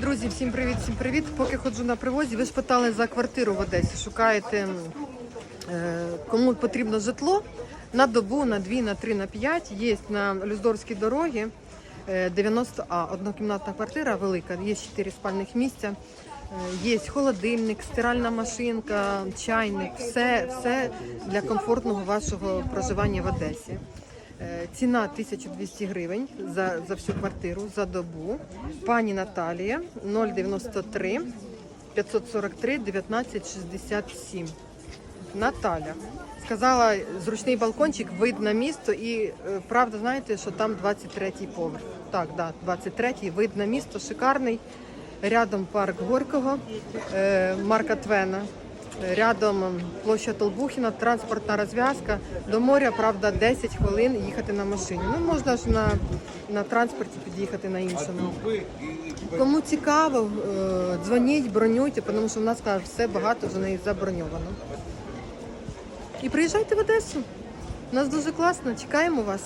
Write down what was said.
Друзі, всім привіт, всім привіт. Поки ходжу на привозі, ви ж питали за квартиру в Одесі. Шукаєте е, кому потрібно житло на добу, на 2, на 3, на 5. Є на Люздорській дорогі е, 90А. Однокімнатна квартира велика, є 4 спальних місця. Е, Є холодильник, стиральна машинка, чайник, все, все для комфортного вашого проживання в Одесі. Е, Ціна 1200 гривень за, за всю квартиру за добу. Пані Наталія 093 543 1967. Наталя. Сказала, зручний балкончик, вид на місто, і е, правда, знаєте, що там 23-й поверх. Так, да, 23-й, вид на місто, шикарний. Рядом парк Горького, е, Марка Твена. Рядом площа Толбухіна, транспортна розв'язка. До моря, правда, 10 хвилин їхати на машині. Ну, можна ж на, на транспорті під'їхати на іншому. Кому цікаво, е, дзвоніть, бронюйте, тому що в нас каже, все багато вже неї заброньовано. І приїжджайте в Одесу. У нас дуже класно, чекаємо вас.